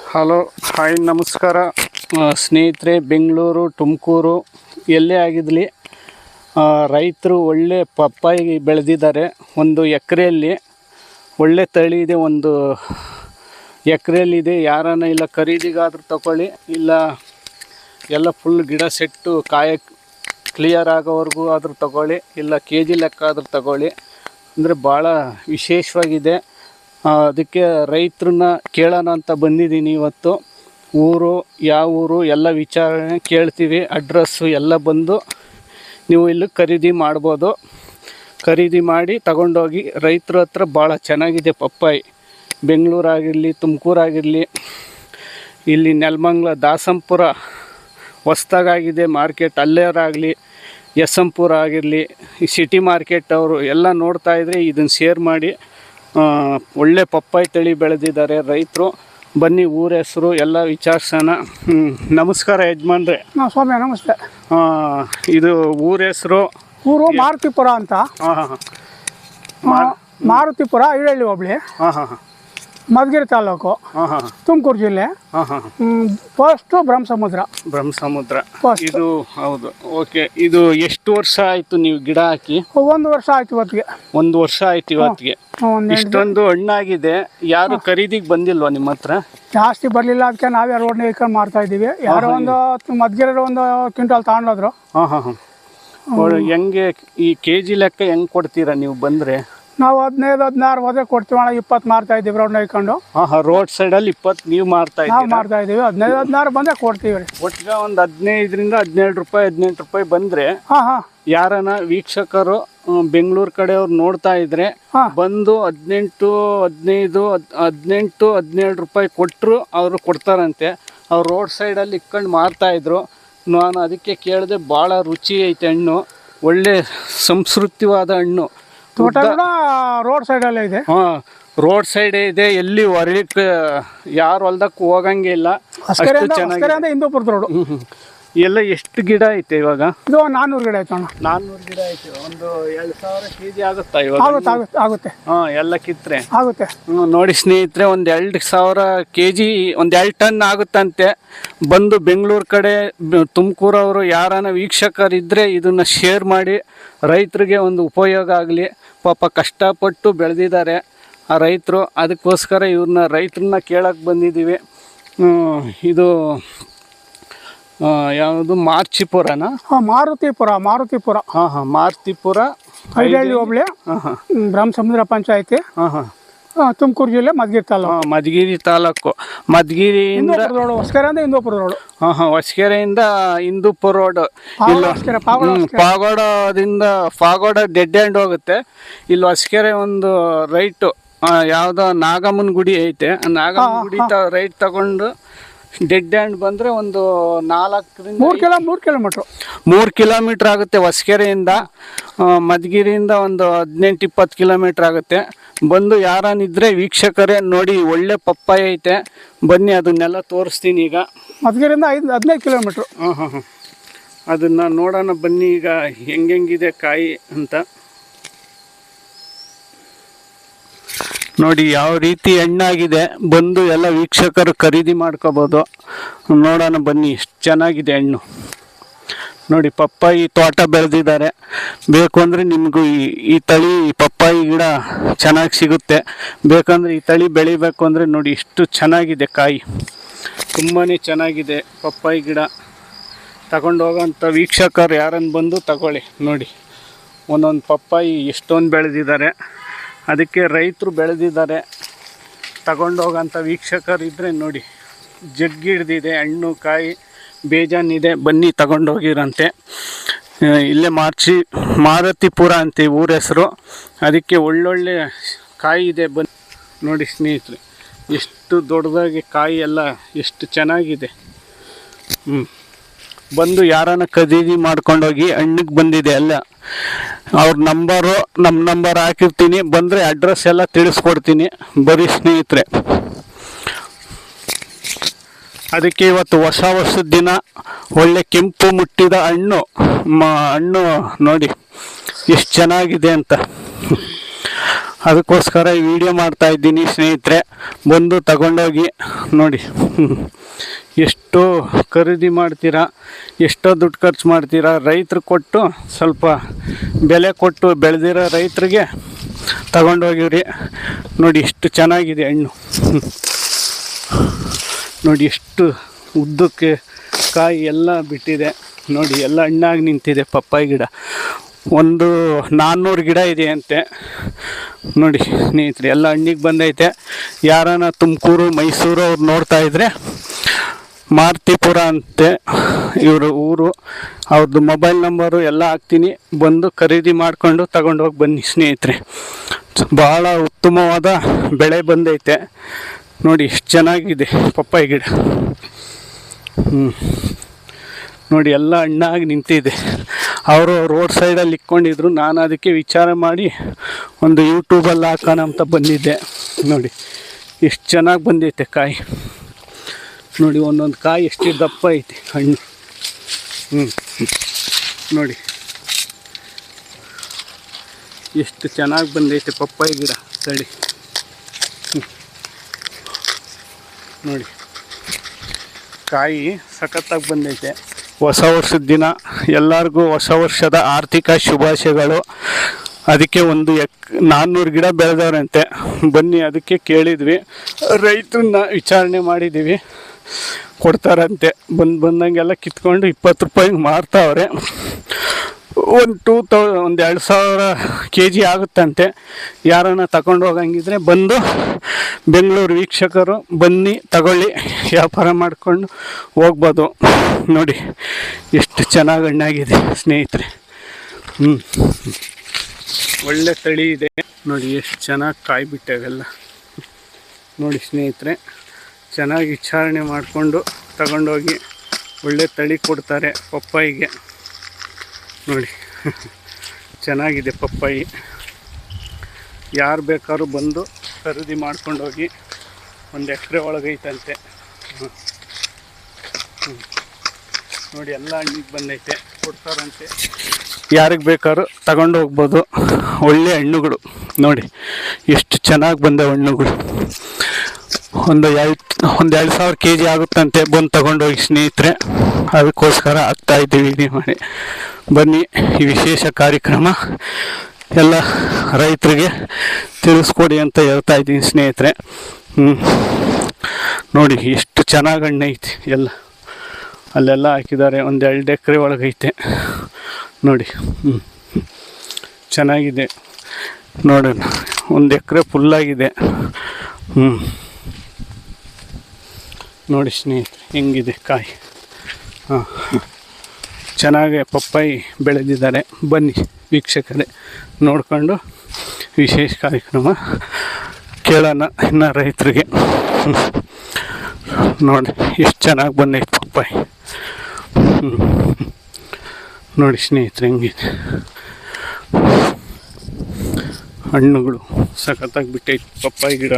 Hello, hi, ನಮಸ್ಕಾರ. ಸ್ನೇಹಿತರೆ, ಬೆಂಗಳೂರು, ತುಮಕೂರು, ಎಲ್ಲೇ ಆಗಿರಲಿ ರೈತರು ಒಳ್ಳೆ ಪಪ್ಪಾಯಿ ಬೆಳೆದಿದ್ದಾರೆ. ಒಂದು ಎಕರೆಯಲ್ಲಿ, ಒಳ್ಳೆ ತಳಿ ಇದೆ, ಒಂದು ಎಕರೆಯಲ್ಲಿದೆ ಯಾರನ್ನ ಇಲ್ಲ ಖರೀದಿಗಾದರೂ ತಗೊಳ್ಳಿ, ಇಲ್ಲ ಎಲ್ಲ ಫುಲ್ ಗಿಡ ಸೆಟ್ಟು ಕಾಯ ಕ್ಲಿಯರ್ ಆಗೋವರೆಗೂ ಆದರೂ ತಗೊಳ್ಳಿ, ಇಲ್ಲ ಕೆ ಜಿ ಲೆಕ್ಕ ಆದರೂ ತಗೊಳ್ಳಿ. ಅಂದರೆ ಭಾಳ ವಿಶೇಷವಾಗಿದೆ. ಅದಕ್ಕೆ ರೈತರನ್ನ ಕೇಳೋಣ ಅಂತ ಬಂದಿದ್ದೀನಿ ಇವತ್ತು. ಊರು, ಯಾವ ಊರು, ಎಲ್ಲ ವಿಚಾರಣೆ ಕೇಳ್ತೀವಿ. ಅಡ್ರೆಸ್ಸು ಎಲ್ಲ ಬಂದು ನೀವು ಇಲ್ಲಿ ಖರೀದಿ ಮಾಡ್ಬೋದು. ಖರೀದಿ ಮಾಡಿ ತಗೊಂಡೋಗಿ ರೈತರ ಹತ್ರ ಭಾಳ ಚೆನ್ನಾಗಿದೆ ಪಪ್ಪಾಯಿ. ಬೆಂಗಳೂರಾಗಿರಲಿ ತುಮಕೂರಾಗಿರಲಿ ಇಲ್ಲಿ ನೆಲಮಂಗ್ಲ, ದಾಸಂಪುರ ಹೊಸ್ದಾಗಾಗಿದೆ ಮಾರ್ಕೆಟ್. ಅಲ್ಲೇರಾಗಲಿ ಯಶಂಪುರ ಆಗಿರಲಿ, ಈ ಸಿಟಿ ಮಾರ್ಕೆಟ್ ಅವರು ಎಲ್ಲ ನೋಡ್ತಾಯಿದ್ರೆ ಇದನ್ನು ಶೇರ್ ಮಾಡಿ ಒಳ್ಳೆ ಪಪ್ಪಾಯಿ ತಳಿ ಬೆಳೆದಿದ್ದಾರೆ ರೈತರು. ಬನ್ನಿ ಊರ ಹೆಸರು ಎಲ್ಲ ವಿಚಾರಿಸೋಣ. ನಮಸ್ಕಾರ ಯಜಮಾನ್ರೆ. ಹಾಂ ಸ್ವಾಮಿ ನಮಸ್ತೆ. ಇದು ಊರ ಹೆಸರು? ಊರು ಮಾರುತಿಪುರ ಅಂತ. ಹಾಂ ಹಾಂ. ಆ, ಮಾರುತಿಪುರ ಈರಳ್ಳಿ ಹೋಬಳಿ. ಹಾಂ ಹಾಂ ಹಾಂ. ಮಧುಗಿರಿ ತಾಲೂಕು ತುಮಕೂರು ಜಿಲ್ಲೆ ಫಸ್ಟ್ ಬ್ರಹ್ಮಸಮುದ್ರ. ಬ್ರಹ್ಮಸಮುದ್ರ. ಇದು ಹೌದು. ಓಕೆ ಇದು ಎಷ್ಟು ವರ್ಷ ಆಯ್ತು ನೀವು ಗಿಡ ಹಾಕಿ? ಒಂದು ವರ್ಷ ಆಯ್ತು ಇವತ್ತಿಗೆ. ಒಂದು ವರ್ಷ ಆಯ್ತು ಇವತ್ತಿಗೆ. ಇಷ್ಟೊಂದು ಹಣ್ಣಾಗಿದೆ. ಯಾರು ಖರೀದಿಗೆ ಬಂದಿಲ್ವಾ ನಿಮ್ಮ ಹತ್ರ? ಜಾಸ್ತಿ ಬರಲಿಲ್ಲ ಅದಕ್ಕೆ ನಾವೇ ರೋಡ್ನ ಇಟ್ಕೊಂಡು ಮಾಡ್ತಾ ಇದೀವಿ ಯಾರೋ ಒಂದು ಮದ್ಗಿರ ಒಂದು ಕ್ವಿಂಟಲ್ ತಗೊಂಡೋದ್ರು. ಹಾಂ ಹಾಂ ಹಾಂ. ಹೆಂಗೆ ಈ ಕೆ ಜಿ ಲೆಕ್ಕ ಹೆಂಗೆ ಕೊಡ್ತೀರಾ ನೀವು ಬಂದರೆ? ನಾವು ಹದಿನೈದು ಹದಿನಾರು ಹೋದ್ರೆ ಕೊಡ್ತೀವಿ ಅಣ್ಣ. ಇಪ್ಪತ್ತು ಮಾರ್ತಾ ಇದ್ದೀವಿ ರೌಂಡ್ ಹಾಕೊಂಡು ರೋಡ್ ಸೈಡ್ ಸೈಡಲ್ಲಿ ಇಪ್ಪತ್ತು ನೀವು ಮಾರ್ತಾ ಇದ್ದೀವಿ ಇದ್ದೀರಾ? ಮಾಡ್ತಾ ಇದ್ದೀವಿ. ಹದಿನೈದು ಹದಿನಾರು ಬಂದ್ರೆ ಕೊಡ್ತೀವಿ ರೀ. ಒಟ್ಟಿಗೆ ಒಂದು ಹದಿನೈದರಿಂದ ಹದಿನೇಳು ರೂಪಾಯಿ ಹದಿನೆಂಟು ರೂಪಾಯಿ ಬಂದರೆ ಹಾ ಹಾ. ಯಾರನ ವೀಕ್ಷಕರು ಬೆಂಗಳೂರು ಕಡೆಯವ್ರು ನೋಡ್ತಾ ಇದ್ರೆ ಹಾ. ಬಂದು ಹದಿನೆಂಟು ಹದಿನೈದು ಹದ್- ಹದಿನೆಂಟು ಹದಿನೇಳು ರೂಪಾಯಿ ಕೊಟ್ಟರು ಅವರು ಕೊಡ್ತಾರಂತೆ. ಅವ್ರು ರೋಡ್ ಸೈಡಲ್ಲಿ ಇಕ್ಕೊಂಡು ಮಾರ್ತಾ ಇದ್ರು. ನಾನು ಅದಕ್ಕೆ ಕೇಳಿದೆ ಭಾಳ ರುಚಿ ಐತೆ ಹಣ್ಣು. ಒಳ್ಳೆ ಸಂಸ್ಕೃತಿವಾದ ಹಣ್ಣು. ತೋಟ ಕೂಡ ರೋಡ್ ಸೈಡಲ್ಲೇ ಇದೆ. ಹಾ ರೋಡ್ ಸೈಡ್ ಇದೆ. ಎಲ್ಲಿ ಹೊರಲಿಕ್ಕೆ ಯಾರು ಹೊಲ್ದಕ್ಕೆ ಹೋಗಂಗಿಲ್ಲ. ಅಷ್ಟು ಚೆನ್ನಾಗಿ ಹಿಂದೂಪುರದ ರೋಡು. ಎಲ್ಲ ಎಷ್ಟು ಗಿಡ ಐತೆ ಇವಾಗ? ಇದು ನಾನ್ನೂರು ಗಿಡ ಐತೆ ಅಣ್ಣ. ನಾನ್ನೂರು ಗಿಡ ಐತೆ. ಒಂದು ಎರಡು ಸಾವಿರ ಕೆ ಜಿ ಆಗುತ್ತಾ ಇವಾಗ? ಆಗುತ್ತೆ ಆಗುತ್ತೆ ಆಗುತ್ತೆ. ಹಾಂ ಎಲ್ಲ ಕಿತ್ರೆ ಆಗುತ್ತೆ. ಹ್ಮ್, ನೋಡಿ ಸ್ನೇಹಿತರೆ ಒಂದು ಎರಡು ಸಾವಿರ ಕೆ ಜಿ ಒಂದು ಎರಡು ಟನ್ ಆಗುತ್ತಂತೆ. ಬಂದು ಬೆಂಗಳೂರು ಕಡೆ ತುಮಕೂರವರು ಯಾರನ್ನ ವೀಕ್ಷಕರಿದ್ದರೆ ಇದನ್ನು ಶೇರ್ ಮಾಡಿ. ರೈತರಿಗೆ ಒಂದು ಉಪಯೋಗ ಆಗಲಿ. ಪಾಪ ಕಷ್ಟಪಟ್ಟು ಬೆಳೆದಿದ್ದಾರೆ ಆ ರೈತರು. ಅದಕ್ಕೋಸ್ಕರ ಇವ್ರನ್ನ ರೈತರನ್ನ ಕೇಳಕ್ಕೆ ಬಂದಿದ್ದೀವಿ. ಹ್ಮ್, ಇದು ಯಾವುದು ಮಾರ್ಚಿಪುರನ? ಹಾಂ ಮಾರುತಿಪುರ ಮಾರುತಿಪುರ. ಹಾಂ ಹಾಂ ಮಾರುತಿಪುರ ಐಡಳ್ಳಿ ಹೋಬಳಿ ಬ್ರಹ್ಮ ಸಮುದ್ರ ಪಂಚಾಯತಿ. ಹಾಂ ಹಾಂ. ತುಮಕೂರು ಜಿಲ್ಲೆ ಮಧುಗಿರಿ ತಾಲೂಕು. ಮಧುಗಿರಿ ತಾಲೂಕು. ಮಧುಗಿರಿಯಿಂದ ರೋಡ್ ಹೊಸಕೆರೆಯಿಂದ ಹಿಂದೂಪುರ ರೋಡು. ಹಾಂ ಹಾಂ ಹೊಸಕೆರೆಯಿಂದ ಹಿಂದೂಪುರ ರೋಡ್. ಇಲ್ಲ ಪಾಗೋಡದಿಂದ ಪಾಗೋಡ ಡೆಡ್ ಎಂಡ್ ಹೋಗುತ್ತೆ. ಇಲ್ಲಿ ಹೊಸಕೆರೆ ಒಂದು ರೈಟು. ಯಾವುದೋ ನಾಗಮ್ಮನ ಗುಡಿ ಐತೆ. ನಾಗಮ್ಮನ ಗುಡಿ ತ ರೈಟ್ ತಗೊಂಡು ಡೆಡ್ ಆ್ಯಂಡ್ ಬಂದರೆ ಒಂದು ನಾಲ್ಕರಿಂದ ಮೂರು ಕಿಲೋ ಮೂರು ಕಿಲೋಮೀಟ್ರು. ಮೂರು ಕಿಲೋಮೀಟ್ರ್ ಆಗುತ್ತೆ ಹೊಸಕೆರೆಯಿಂದ ಮಧುಗಿರಿಯಿಂದ ಒಂದು ಹದಿನೆಂಟು ಇಪ್ಪತ್ತು ಕಿಲೋಮೀಟ್ರ್ ಆಗುತ್ತೆ. ಬಂದು ಯಾರಾನಿದ್ರೆ ವೀಕ್ಷಕರೇ ನೋಡಿ ಒಳ್ಳೆ ಪಪ್ಪಾಯ ಐತೆ. ಬನ್ನಿ ಅದನ್ನೆಲ್ಲ ತೋರಿಸ್ತೀನಿ ಈಗ. ಮಧುಗಿರಿಯಿಂದ ಐದು ಹದಿನೈದು ಕಿಲೋಮೀಟ್ರು. ಹಾಂ ಹಾಂ ಹಾಂ ಅದನ್ನು ನೋಡೋಣ ಬನ್ನಿ ಈಗ ಹೆಂಗೆಂಗಿದೆ ಕಾಯಿ ಅಂತ. ನೋಡಿ ಯಾವ ರೀತಿ ಹಣ್ಣಾಗಿದೆ ಬಂದು ಎಲ್ಲ ವೀಕ್ಷಕರು ಖರೀದಿ ಮಾಡ್ಕೋಬೋದು. ನೋಡೋಣ ಬನ್ನಿ, ಎಷ್ಟು ಚೆನ್ನಾಗಿದೆ ಹಣ್ಣು. ನೋಡಿ, ಪಪ್ಪಾಯಿ ತೋಟ ಬೆಳೆದಿದ್ದಾರೆ. ಬೇಕು ಅಂದರೆ ನಿಮಗೂ ಈ ಈ ತಳಿ ಪಪ್ಪಾಯಿ ಗಿಡ ಚೆನ್ನಾಗಿ ಸಿಗುತ್ತೆ. ಬೇಕಂದರೆ ಈ ತಳಿ ಬೆಳಿಬೇಕು ಅಂದರೆ ನೋಡಿ ಎಷ್ಟು ಚೆನ್ನಾಗಿದೆ ಕಾಯಿ. ತುಂಬಾ ಚೆನ್ನಾಗಿದೆ ಪಪ್ಪಾಯಿ ಗಿಡ. ತಗೊಂಡು ಹೋಗೋಂಥ ವೀಕ್ಷಕರು ಯಾರನ್ನು ಬಂದು ತಗೊಳ್ಳಿ. ನೋಡಿ, ಒಂದೊಂದು ಪಪ್ಪಾಯಿ ಎಷ್ಟೊಂದು ಬೆಳೆದಿದ್ದಾರೆ. ಅದಕ್ಕೆ ರೈತರು ಬೆಳೆದಿದ್ದಾರೆ. ತಗೊಂಡೋಗೋಂಥ ವೀಕ್ಷಕರು ಇದ್ದರೆ ನೋಡಿ. ಜಗ್ಗಿ ಹಿಡ್ದಿದೆ, ಹಣ್ಣು, ಕಾಯಿ, ಬೇಜಾನಿದೆ. ಬನ್ನಿ, ತಗೊಂಡೋಗಿರಂತೆ. ಇಲ್ಲೇ ಮಾರ್ಚಿ, ಮಾರುತಿಪುರ ಅಂತ ಊರ ಹೆಸರು. ಅದಕ್ಕೆ ಒಳ್ಳೊಳ್ಳೆ ಕಾಯಿ ಇದೆ, ಬನ್ನಿ. ನೋಡಿ ಸ್ನೇಹಿತರೆ, ಎಷ್ಟು ದೊಡ್ಡದಾಗಿ ಕಾಯಿ ಎಲ್ಲ, ಎಷ್ಟು ಚೆನ್ನಾಗಿದೆ. ಹ್ಞೂ ಬಂದು ಯಾರನ್ನ ಖರೀದಿ ಮಾಡ್ಕೊಂಡೋಗಿ ಹಣ್ಣಿಗೆ ಬಂದಿದೆ ಅಲ್ಲ. ಅವ್ರ ನಂಬರು ನಮ್ಮ ನಂಬರ್ ಹಾಕಿರ್ತೀನಿ. ಬಂದರೆ ಅಡ್ರೆಸ್ ಎಲ್ಲ ತಿಳಿಸ್ಕೊಡ್ತೀನಿ. ಬರೀ ಸ್ನೇಹಿತರೆ. ಅದಕ್ಕೆ ಇವತ್ತು ಹೊಸ ವರ್ಷದ ದಿನ. ಒಳ್ಳೆ ಕೆಂಪು ಮುಟ್ಟಿದ ಹಣ್ಣು. ಮ, ಹಣ್ಣು ನೋಡಿ. ಎಷ್ಟು ಚೆನ್ನಾಗಿದೆ ಅಂತ. ಅದಕ್ಕೋಸ್ಕರ ಈ ವಿಡಿಯೋ ಮಾಡ್ತಾ ಇದ್ದೀನಿ ಸ್ನೇಹಿತರೆ. ಬಂದು ತಗೊಂಡೋಗಿ ನೋಡಿ. ಎಷ್ಟು ಖರೀದಿ ಮಾಡ್ತೀರಾ, ಎಷ್ಟೋ ದುಡ್ಡು ಖರ್ಚು ಮಾಡ್ತೀರಾ, ರೈತರು ಕೊಟ್ಟು ಸ್ವಲ್ಪ ಬೆಲೆ ಕೊಟ್ಟು ಬೆಳೆದಿರೋ ರೈತರಿಗೆ ತಗೊಂಡೋಗಿವ್ರಿ. ನೋಡಿ ಎಷ್ಟು ಚೆನ್ನಾಗಿದೆ ಹಣ್ಣು. ನೋಡಿ ಎಷ್ಟು ಉದ್ದಕ್ಕೆ ಕಾಯಿ ಎಲ್ಲ ಬಿಟ್ಟಿದೆ. ನೋಡಿ ಎಲ್ಲ ಹಣ್ಣಾಗಿ ನಿಂತಿದೆ ಪಪ್ಪಾಯಿ ಗಿಡ. ಒಂದು ನಾನ್ನೂರು ಗಿಡ ಇದೆ ಅಂತೆ ನೋಡಿ ಸ್ನೇಹಿತರೆ, ಎಲ್ಲ ಹಣ್ಣಿಗೆ ಬಂದೈತೆ. ಯಾರನ ತುಮಕೂರು, ಮೈಸೂರು ಅವ್ರು ನೋಡ್ತಾ ಇದ್ರೆ, ಮಾರ್ತಿಪುರ ಅಂತೆ ಇವರು ಊರು. ಅವ್ರದ್ದು ಮೊಬೈಲ್ ನಂಬರು ಎಲ್ಲ ಹಾಕ್ತೀನಿ. ಬಂದು ಖರೀದಿ ಮಾಡಿಕೊಂಡು ತಗೊಂಡೋಗಿ ಬನ್ನಿ ಸ್ನೇಹಿತರೆ. ಭಾಳ ಉತ್ತಮವಾದ ಬೆಳೆ ಬಂದೈತೆ. ನೋಡಿ ಎಷ್ಟು ಚೆನ್ನಾಗಿದೆ ಪಪ್ಪಾಯಿ ಗಿಡ. ಹ್ಞೂ ನೋಡಿ ಎಲ್ಲ ಹಣ್ಣಾಗಿ ನಿಂತಿದೆ. ಅವರು ರೋಡ್ ಸೈಡಲ್ಲಿ ಇಕ್ಕೊಂಡಿದ್ರು ನಾನು ಅದಕ್ಕೆ ವಿಚಾರ ಮಾಡಿ ಒಂದು ಯೂಟ್ಯೂಬಲ್ಲಿ ಹಾಕೋಣ ಅಂತ ಬಂದಿದ್ದೆ. ನೋಡಿ, ಎಷ್ಟು ಚೆನ್ನಾಗಿ ಬಂದೈತೆ ಕಾಯಿ. ನೋಡಿ, ಒಂದೊಂದು ಕಾಯಿ ಎಷ್ಟು ದಪ್ಪ ಐತೆ, ಹಣ್ಣು. ಹ್ಞೂ ನೋಡಿ. ಎಷ್ಟು ಚೆನ್ನಾಗಿ ಬಂದೈತೆ ಪಪ್ಪಾಯಿ ಗಿಡ. ತಳಿ ನೋಡಿ. ಕಾಯಿ ಸಖತ್ತಾಗಿ ಬಂದೈತೆ. ಹೊಸ ವರ್ಷದ ದಿನ. ಎಲ್ಲರಿಗೂ ಹೊಸ ವರ್ಷದ ಆರ್ಥಿಕ ಶುಭಾಶಯಗಳು. ಅದಕ್ಕೆ ಒಂದು ಎಕ್ ನಾನ್ನೂರು ಗಿಡ ಬೆಳೆದವ್ರಂತೆ. ಬನ್ನಿ, ಅದಕ್ಕೆ ಕೇಳಿದ್ವಿ. ರೈತರನ್ನ ವಿಚಾರಣೆ ಮಾಡಿದ್ದೀವಿ ಕೊಡ್ತಾರಂತೆ. ಬಂದು ಬಂದಂಗೆಲ್ಲ ಕಿತ್ಕೊಂಡು ಇಪ್ಪತ್ತು ರೂಪಾಯಿಗೆ ಮಾರ್ತಾವ್ರೆ. ಒಂದು ಟೂ ತೌ, ಒಂದು ಎರಡು ಸಾವಿರ ಕೆ ಜಿ ಆಗುತ್ತಂತೆ. ಯಾರನ್ನ ತಗೊಂಡು ಹೋಗಂಗಿದ್ರೆ ಬಂದು ಬೆಂಗಳೂರು ವೀಕ್ಷಕರು ಬನ್ನಿ, ತಗೊಳ್ಳಿ, ವ್ಯಾಪಾರ ಮಾಡಿಕೊಂಡು ಹೋಗ್ಬೋದು. ನೋಡಿ, ಎಷ್ಟು ಚೆನ್ನಾಗಿ ಹಣ್ಣಾಗಿದೆ ಸ್ನೇಹಿತರೆ. ಹ್ಞೂ ಒಳ್ಳೆ ತಳಿ ಇದೆ. ನೋಡಿ, ಎಷ್ಟು ಚೆನ್ನಾಗಿ ಕಾಯಿ ಬಿಟ್ಟವೆಲ್ಲ ನೋಡಿ ಸ್ನೇಹಿತರೆ, ಚೆನ್ನಾಗಿ ವಿಚಾರಣೆ ಮಾಡಿಕೊಂಡು ತಗೊಂಡೋಗಿ ಒಳ್ಳೆ ತಳಿ ಕೊಡ್ತಾರೆ ಪಪ್ಪಾಯಿಗೆ. ನೋಡಿ. ಚೆನ್ನಾಗಿದೆ ಪಪ್ಪಾಯಿ. ಯಾರು ಬೇಕಾದ್ರೂ ಬಂದು ಖರೀದಿ ಮಾಡ್ಕೊಂಡು ಹೋಗಿ ಒಂದು ಎಕರೆ ಒಳಗೈತಂತೆ. ನೋಡಿ, ಎಲ್ಲ ಹಣ್ಣಿಗೆ ಬಂದೈತೆ. ಕೊಡ್ತಾರಂತೆ. ಯಾರಿಗೆ ಬೇಕಾದ್ರೂ ತಗೊಂಡು ಹೋಗ್ಬೋದು. ಒಳ್ಳೆ ಹಣ್ಣುಗಳು. ನೋಡಿ, ಎಷ್ಟು ಚೆನ್ನಾಗಿ ಬಂದ ಹಣ್ಣುಗಳು. ಒಂದು ಎರಡು ಒಂದು ಎರಡು ಸಾವಿರ ಕೆ ಜಿ ಆಗುತ್ತಂತೆ. ಬಂದು ತಗೊಂಡೋಗಿ ಸ್ನೇಹಿತರೆ, ಅದಕ್ಕೋಸ್ಕರ ಆಗ್ತಾ ಇದ್ದೀವಿ ವಿಡಿಯೋ ಮಾಡಿ. ಬನ್ನಿ ಈ ವಿಶೇಷ ಕಾರ್ಯಕ್ರಮ. ಎಲ್ಲ ರೈತರಿಗೆ ತಿಳಿಸ್ಕೊಡಿ ಅಂತ ಹೇಳ್ತಾ ಇದ್ದೀನಿ ಸ್ನೇಹಿತರೆ. ನೋಡಿ, ಎಷ್ಟು ಚೆನ್ನಾಗಿ ಹಣ್ಣು ಐತಿ ಎಲ್ಲ. ಅಲ್ಲೆಲ್ಲ ಹಾಕಿದ್ದಾರೆ. ಒಂದು ಎರಡು ಎಕರೆ ಒಳಗೈತೆ ನೋಡಿ ಹ್ಞೂ ಚೆನ್ನಾಗಿದೆ. ನೋಡೋಣ. ಒಂದು ಎಕರೆ ಫುಲ್ಲಾಗಿದೆ ಹ್ಞೂ ನೋಡಿ ಸ್ನೇಹಿತರೆ, ಹೆಂಗಿದೆ ಕಾಯಿ? ಹಾಂ. ಚೆನ್ನಾಗಿ ಪಪ್ಪಾಯಿ ಬೆಳೆದಿದ್ದಾರೆ. ಬನ್ನಿ ವೀಕ್ಷಕರೇ, ನೋಡಿಕೊಂಡು ವಿಶೇಷ ಕಾರ್ಯಕ್ರಮ ಕೇಳೋಣ ಇನ್ನು ರೈತರಿಗೆ. ನೋಡಿ, ಎಷ್ಟು ಚೆನ್ನಾಗಿ ಬಂದೈತೆ ಪಪ್ಪಾಯಿ. ನೋಡಿ ಸ್ನೇಹಿತರೆ, ಹೆಂಗಿದೆ? ಹಣ್ಣುಗಳು ಸಖತ್ತಾಗಿ ಬಿಟ್ಟೈತೆ ಪಪ್ಪಾಯಿ ಗಿಡ.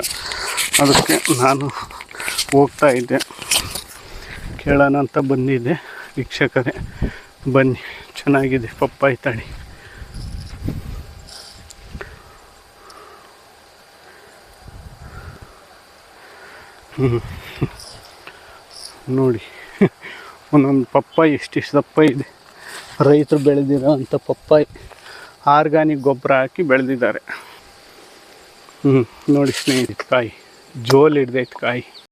ಅದಕ್ಕೆ ನಾನು ಹೋಗ್ತಾ ಇದ್ದೆ. ಕೇಳೋಣ ಅಂತ ಬಂದಿದ್ದೆ. ವೀಕ್ಷಕರೇ, ಬನ್ನಿ. ಚೆನ್ನಾಗಿದೆ. ಪಪ್ಪಾಯಿ ತಳಿ. ನೋಡಿ. ಒಂದೊಂದು ಪಪ್ಪಾಯಿ ಇಷ್ಟಿಷ್ಟು ದಪ್ಪ ಇದೆ. ರೈತರು ಬೆಳೆದಿರೋ ಪಪ್ಪಾಯಿ. ಆರ್ಗಾನಿಕ್ ಗೊಬ್ಬರ ಹಾಕಿ ಬೆಳೆದಿದ್ದಾರೆ. ಹ್ಞೂ ನೋಡಿ ಸ್ನೇಹಿತ ಕಾಯಿ. ಜೋಲ್ ಹಿಡ್ದೈತೆ ಕಾಯಿ.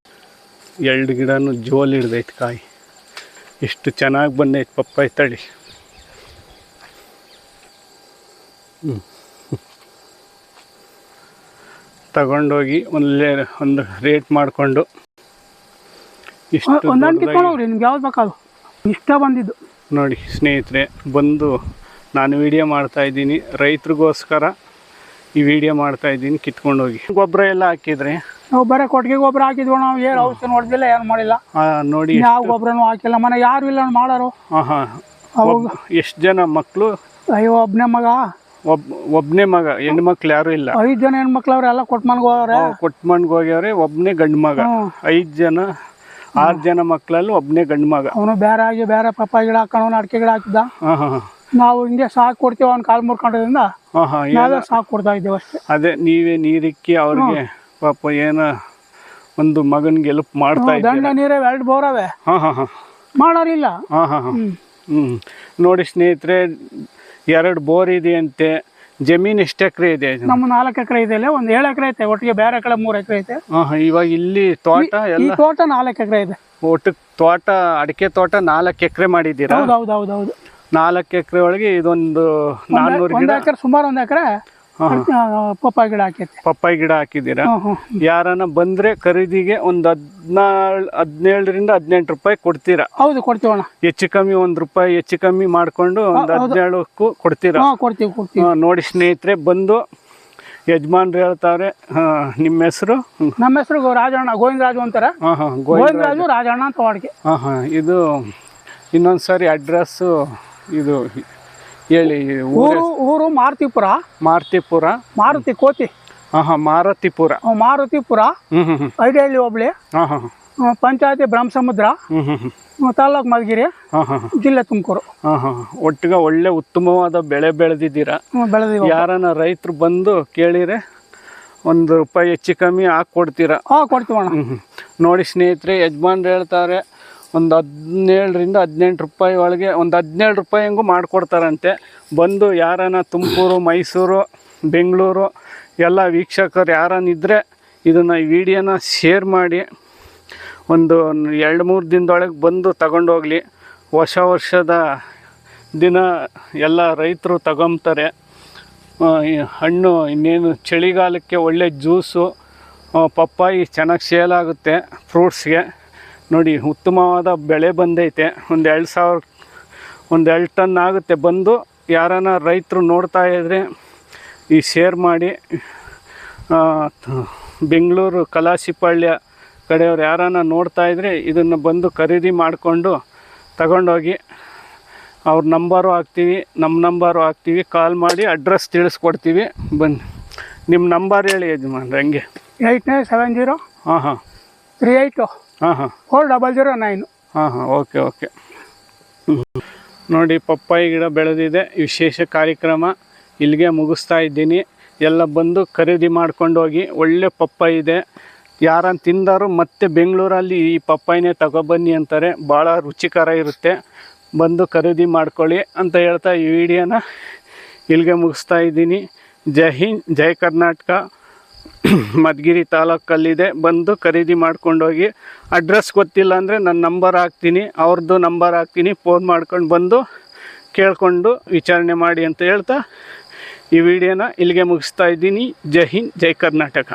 ಎರಡು ಗಿಡನೂ ಜೋಲ್ ಹಿಡ್ದೈತೆ ಕಾಯಿ. ಎಷ್ಟು ಚೆನ್ನಾಗಿ ಬಂದೈತೆ ಪಪ್ಪಾಯಿ ತಳಿ. ಹ್ಞೂ ತಗೊಂಡೋಗಿ ಒಂದೇ ಒಂದು ರೇಟ್ ಮಾಡಿಕೊಂಡು ಇಷ್ಟು ನಿಮ್ಗೆ ಯಾವ್ದು ಬೇಕಾದ್ರು. ಇಷ್ಟ ಬಂದಿದ್ದು. ನೋಡಿ ಸ್ನೇಹಿತರೆ ಬಂದು ನಾನು ವಿಡಿಯೋ ಮಾಡ್ತಾ ಇದ್ದೀನಿ. ರೈತರಿಗೋಸ್ಕರ ಈ ವಿಡಿಯೋ ಮಾಡ್ತಾ ಇದ್ದೀನಿ. ಕಿತ್ಕೊಂಡೋಗಿ. ಗೊಬ್ಬರ ಎಲ್ಲ ಹಾಕಿದ್ರೆ ನಾವು ಬರೀ ಕೊಟ್ಟಿಗೆ ಗೊಬ್ಬರ ಹಾಕಿದ್ವಿ ನಾವು ಏನು ಔಷಧಿ ನೋಡಿದಿಲ್ಲ ಏನು ಮಾಡಿಲ್ಲ. ಆ, ನೋಡಿ ಯಾವ ಗೊಬ್ಬರನೂ ಹಾಕಿಲ್ಲ. ಮನೆ ಯಾರು ಇಲ್ಲ ಮಾಡೋರು. ಎಷ್ಟು ಜನ ಮಕ್ಕಳು ಅಯ್ಯೋ ಒಬ್ಬನೇ ಮಗ. ಒಬ್ ಒಬ್ಬನೇ ಮಗ. ಹೆಣ್ಮಕ್ಳು ಯಾರು ಇಲ್ಲ. ಐದು ಜನ ಹೆಣ್ಣು ಮಕ್ಳು ಎಲ್ಲ ಕೊಟ್ಟು ಮನ್ಗೆ ಕೊಟ್ಮನ್ಗೆ ಕೊಟ್ಮಣ್ಗೆ ಹೋಗ್ಯವ್ರೆ ಒಬ್ಬನೇ ಗಂಡು ಮಗ. ಐದು ಜನ ಆರು ಜನ ಮಕ್ಕಳಲ್ಲಿ ಒಬ್ಬನೇ ಗಂಡು ಮಗ. ಅವನು ಬೇರೆ ಆಗಿ ಬೇರೆ ಪಪ್ಪ ಗಿಡ ಹಾಕೊಂಡು ಅಡಿಕೆ ಗಿಡ ಹಾಕಿದ್ದ. ಹಾಂ ಹಾಂ ನಾವು ಹಿಂಗೆ ಸಾಕು ಕೊಡ್ತೀವಿ ಅವ್ನು ಕಾಲು ಮುರ್ಕೊಂಡ್ರಿಂದ ಹಾಂ ಹಾಂ ನಾವೇ ಸಾಕು ಕೊಡ್ತಾ ಇದ್ದೇವೆ ಅಷ್ಟೇ. ಅದೇ ನೀವೇ ನೀರಿಕ್ಕಿ ಅವ್ರಿಗೆ ಪಾಪ ಏನ ಒಂದು ಮಗನ್ಗೆ ಎಲ್ಪ್ ಮಾಡ್ತಾ ದಂಡ ನೀರೇ ಎರಡು ಬೋರವೆ. ಹಾಂ ಹಾಂ ಹಾಂ. ಮಾಡೋರಿಲ್ಲ. ಹಾಂ ಹಾಂ ಹಾಂ. ಹ್ಞೂ ನೋಡಿ ಸ್ನೇಹಿತರೆ ಎರಡು ಬೋರ್ ಇದೆಯಂತೆ. ಜಮೀನು ಎಷ್ಟು ಎಕರೆ ಇದೆ? ನಮ್ಮ ನಾಲ್ಕು ಎಕರೆ ಇದೆ ಅಲ್ಲ ಒಂದು ಏಳು ಎಕರೆ ಐತೆ ಒಟ್ಟಿಗೆ ಬೇರೆ ಕಡೆ ಮೂರು ಎಕರೆ ಐತೆ. ಇವಾಗ ಇಲ್ಲಿ ತೋಟ ಎಲ್ಲ? ತೋಟ ನಾಲ್ಕು ಎಕರೆ ಇದೆ. ಒಟ್ಟು ತೋಟ ಅಡಿಕೆ ತೋಟ ನಾಲ್ಕು ಎಕರೆ ಮಾಡಿದ್ದೀರಾ? ಹೌದು ಹೌದು ಹೌದು ಹೌದು. ನಾಲ್ಕು ಎಕರೆ ಒಳಗೆ ಇದೊಂದು ನಾನ್ನೂರು ಗಿಡ. ಎಕರೆ ಸುಮಾರು ಒಂದು ಎಕರೆ. ಪಪ್ಪಾಯ ಗಿಡ ಹಾಕೈತೆ ಪಪ್ಪಾಯಿ ಗಿಡ ಹಾಕಿದ್ದೀರಾ? ಯಾರನ್ನ ಬಂದ್ರೆ ಖರೀದಿಗೆ ಒಂದು ಹದಿನಾಳು ಹದಿನೇಳರಿಂದ ಹದಿನೆಂಟು ರೂಪಾಯಿ ಕೊಡ್ತೀರಾ? ಹೌದು ಕೊಡ್ತೀವಣ್ಣ. ಹೆಚ್ಚು ಕಮ್ಮಿ ಒಂದು ರೂಪಾಯಿ ಹೆಚ್ಚು ಕಮ್ಮಿ ಮಾಡ್ಕೊಂಡು ಒಂದು ಹದಿನೇಳಕ್ಕೂ ಕೊಡ್ತೀರಾ? ಕೊಡ್ತೀವಿ ಕೊಡ್ತೀವಿ. ನೋಡಿ ಸ್ನೇಹಿತರೆ ಬಂದು ಯಜಮಾನ್ರು ಹೇಳ್ತಾವ್ರೆ ಹಾ, ನಿಮ್ಮ ಹೆಸರು? ನಮ್ಮ ಹೆಸರು ರಾಜಣ್ಣ ಗೋವಿಂದರಾಜು ಗೋಯ್ ಗೋವಿಂದರಾಜು. ರಾಜಣ್ಣ ಅಂತ ವಾಡಿಕೆ. ಹಾಂ ಹಾಂ ಇದು ಇನ್ನೊಂದು ಸಾರಿ ಅಡ್ರೆಸ್ಸು ಇದು ಹೇಳಿ ಊರ ಊರು ಮಾರುತಿಪುರ? ಮಾರುತಿಪುರ. ಮಾರುತಿ ಕೋತಿ ಹಾಂ ಹಾಂ ಮಾರುತಿಪುರ? ಮಾರುತಿಪುರ ಐಡಹಳ್ಳಿ ಹೋಬಳಿ? ಪಂಚಾಯತಿ ಬ್ರಹ್ಮಸಮುದ್ರ? ತಾಲ್ಲೂಕು ಮಧುಗಿರಿ ಜಿಲ್ಲೆ ತುಮಕೂರು. ಒಟ್ಟಿಗೆ ಒಳ್ಳೆ ಉತ್ತಮವಾದ ಬೆಳೆ ಬೆಳೆದಿದ್ದೀರಾ? ಬೆಳೆದ ಯಾರನ್ನ ರೈತರು ಬಂದು ಕೇಳಿರೆ ಒಂದು ರೂಪಾಯಿ ಹೆಚ್ಚು ಕಮ್ಮಿ ಹಾಕ್ಕೊಡ್ತೀರಾ? ಹಾಂ ಕೊಡ್ತೀವಣ್ಣ. ನೋಡಿ ಸ್ನೇಹಿತರೆ ಯಜಮಾನ್ರು ಹೇಳ್ತಾರೆ ಒಂದು ಹದಿನೇಳರಿಂದ ಹದಿನೆಂಟು ರೂಪಾಯಿ ಒಳಗೆ, ಒಂದು ಹದಿನೇಳು ರೂಪಾಯಿ ಹಂಗೂ ಮಾಡಿಕೊಡ್ತಾರಂತೆ. ಬಂದು ಯಾರನ್ನ ತುಮಕೂರು, ಮೈಸೂರು, ಬೆಂಗಳೂರು ಎಲ್ಲ ವೀಕ್ಷಕರು ಯಾರನ್ನಿದ್ದರೆ ಇದನ್ನು ಈ ವಿಡಿಯೋನ ಶೇರ್ ಮಾಡಿ. ಒಂದು ಎರಡು ಮೂರು ದಿನದೊಳಗೆ ಬಂದು ತಗೊಂಡೋಗ್ಲಿ. ಹೊಸ ವರ್ಷದ ದಿನ ಎಲ್ಲ ರೈತರು ತಗೊಂತಾರೆ ಹಣ್ಣು ಇನ್ನೇನು ಚಳಿಗಾಲಕ್ಕೆ ಒಳ್ಳೆ ಜ್ಯೂಸು ಪಪ್ಪಾಯಿ ಚೆನ್ನಾಗಿ ಸೇಲ್ ಆಗುತ್ತೆ ಫ್ರೂಟ್ಸ್ಗೆ. ನೋಡಿ ಉತ್ತಮವಾದ ಬೆಳೆ ಬಂದೈತೆ. ಒಂದು ಎರಡು ಸಾವಿರ ಒಂದು ಎರಡು ಟನ್ ಆಗುತ್ತೆ. ಬಂದು ಯಾರನ್ನ ರೈತರು ನೋಡ್ತಾ ಇದ್ದರೆ ಈ ಶೇರ್ ಮಾಡಿ ಬೆಂಗಳೂರು ಕಲಾಶಿಪಾಳ್ಯ ಕಡೆಯವ್ರು ಯಾರನ್ನ ನೋಡ್ತಾ ಇದ್ದರೆ ಇದನ್ನು ಬಂದು ಖರೀದಿ ಮಾಡಿಕೊಂಡು ತಗೊಂಡೋಗಿ ಅವ್ರ ನಂಬರು ಹಾಕ್ತೀವಿ ನಮ್ಮ ನಂಬರು ಹಾಕ್ತೀವಿ ಕಾಲ್ ಮಾಡಿ ಅಡ್ರೆಸ್ ತಿಳಿಸ್ಕೊಡ್ತೀವಿ. ಬನ್ನಿ ನಿಮ್ಮ ನಂಬರ್ ಹೇಳಿ ಯಜಮಾನ್ರೆ ಹಂಗೆ. ಏಯ್ಟ್ ನೈನ್ ಸೆವೆನ್ ಜೀರೋ ಹಾಂ ಹಾಂ. ತ್ರೀ ಏಯ್ಟು ಹಾಂ ಹಾಂ. ಫೋರ್ ಡಬಲ್ ಜೀರೋ ನೈನ್ ಹಾಂ ಹಾಂ ಓಕೆ ಓಕೆ. ನೋಡಿ ಪಪ್ಪಾಯಿ ಗಿಡ ಬೆಳೆದಿದೆ. ವಿಶೇಷ ಕಾರ್ಯಕ್ರಮ. ಇಲ್ಲಿಗೆ ಮುಗಿಸ್ತಾ ಇದ್ದೀನಿ. ಎಲ್ಲ ಬಂದು ಖರೀದಿ ಮಾಡ್ಕೊಂಡು ಹೋಗಿ. ಒಳ್ಳೆ ಪಪ್ಪಾಯಿ ಇದೆ. ಯಾರನ್ನು ತಿಂದಾರು ಮತ್ತೆ ಬೆಂಗಳೂರಲ್ಲಿ ಈ ಪಪ್ಪಾಯಿನೇ ತಗೊಬನ್ನಿ ಅಂತಾರೆ. ಭಾಳ ರುಚಿಕರ ಇರುತ್ತೆ. ಬಂದು ಖರೀದಿ ಮಾಡ್ಕೊಳ್ಳಿ ಅಂತ ಹೇಳ್ತಾ ಈ ವಿಡಿಯೋನ ಇಲ್ಲಿಗೆ ಮುಗಿಸ್ತಾ ಇದ್ದೀನಿ. ಜೈ ಹಿಂದ್ ಜೈ ಕರ್ನಾಟಕ. ಮಧುಗಿರಿ ತಾಲೂಕಲ್ಲಿದೆ. ಬಂದು ಖರೀದಿ ಮಾಡ್ಕೊಂಡೋಗಿ ಅಡ್ರೆಸ್ ಗೊತ್ತಿಲ್ಲ ಅಂದರೆ ನನ್ನ ನಂಬರ್ ಹಾಕ್ತೀನಿ. ಅವ್ರದ್ದು ನಂಬರ್ ಹಾಕ್ತೀನಿ. ಫೋನ್ ಮಾಡ್ಕೊಂಡು ಬಂದು ಕೇಳಿಕೊಂಡು ವಿಚಾರಣೆ ಮಾಡಿ ಅಂತ ಹೇಳ್ತಾ ಈ ವಿಡಿಯೋನ ಇಲ್ಲಿಗೆ ಮುಗಿಸ್ತಾ ಇದ್ದೀನಿ. ಜೈ ಹಿಂದ್, ಜೈ ಕರ್ನಾಟಕ.